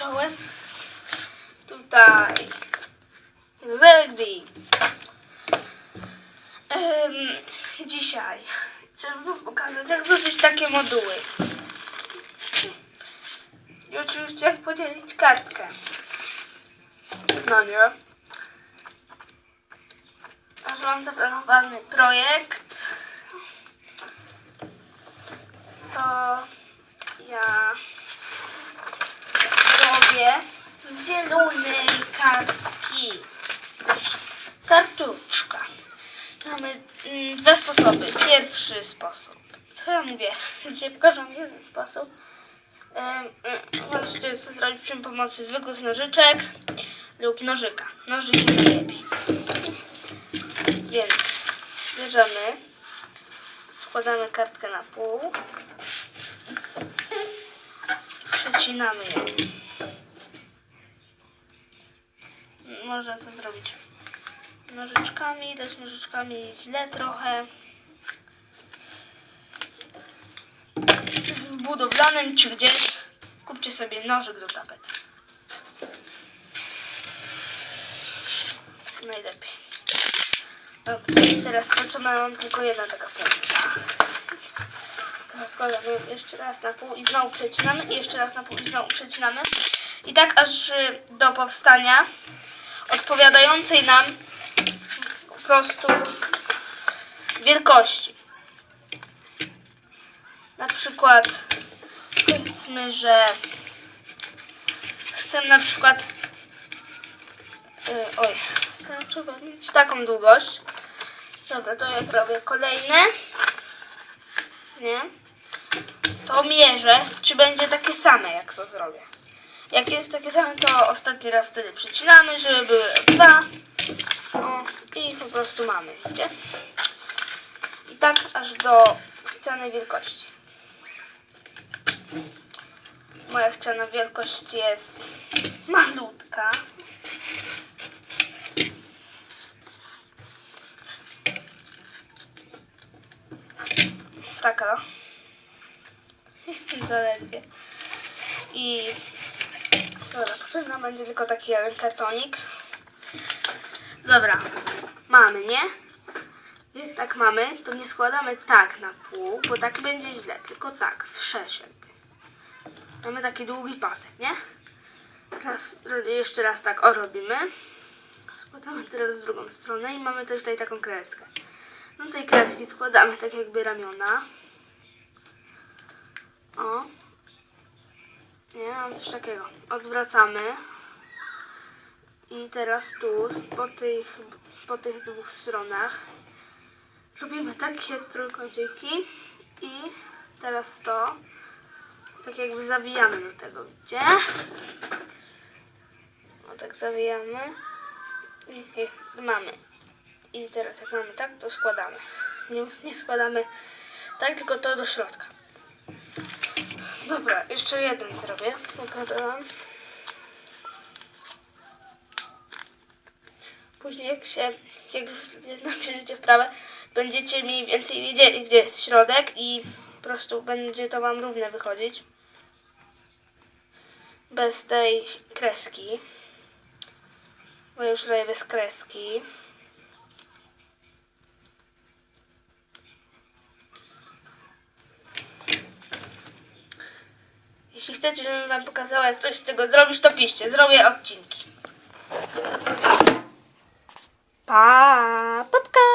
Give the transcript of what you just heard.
zacząłem. Tutaj. Zeldi. Em, dzisiaj chciałam wam pokazać, jak złożyć takie moduły. I oczywiście jak podzielić kartkę. No nie. Aż mam zaplanowany projekt. To ja zielonej kartki. Kartuczka. Mamy mm, dwa sposoby. Pierwszy sposób. Co ja mówię? Gdzie pokażę wam jeden sposób. Em, Możecie to zrobić przy pomocy zwykłych nożyczek lub nożyka. Nożyk jest najlepiej. Więc bierzemy, składamy kartkę na pół, przecinamy ją. Można to zrobić nożyczkami, też nożyczkami źle trochę. W budowlanym czy gdzieś kupcie sobie nożyk do tapet. Najlepiej. Dobra, teraz potrzebna mam tylko jedna taka pętla. Teraz składamy ją jeszcze raz na pół i znowu przecinamy i jeszcze raz na pół i znowu przecinamy. I tak aż do powstania odpowiadającej nam po prostu wielkości. Na przykład powiedzmy, że chcę na przykład y, oj, przykład mieć taką długość. Dobra, to jak robię kolejne. Nie? To mierzę, czy będzie takie same, jak to zrobię. Jak jest takie same, to ostatni raz wtedy przycinamy, żeby były dwa. O, i po prostu mamy, widzicie? I tak aż do ściany wielkości. Moja chciana wielkość jest malutka. Taka. Zaledwie. I dobra, potrzebna będzie tylko taki jeden kartonik. Dobra, mamy, nie? Jak tak mamy, to nie składamy tak na pół, bo tak będzie źle, tylko tak, w sześć. Mamy taki długi pasek, nie? Teraz jeszcze raz tak o robimy. Składamy teraz w drugą stronę i mamy też tutaj taką kreskę. No tej kreski składamy tak jakby ramiona. O. Nie, mam coś takiego. Odwracamy. I teraz tu, po tych, po tych dwóch stronach, robimy takie trójkąciki i teraz to tak jakby zawijamy do tego, gdzie? O tak zawijamy i, i mamy. I teraz jak mamy tak, to składamy. Nie, nie składamy tak, tylko to do środka. Dobra, jeszcze jeden zrobię. Później jak się, jak już napiszecie wprawę, będziecie mniej więcej wiedzieli, gdzie jest środek i po prostu będzie to Wam równe wychodzić. Bez tej kreski. Bo już robię bez kreski. Jeśli chcecie, żebym Wam pokazała, jak coś z tego zrobisz, to piszcie. Zrobię odcinki. Pa! Podcast!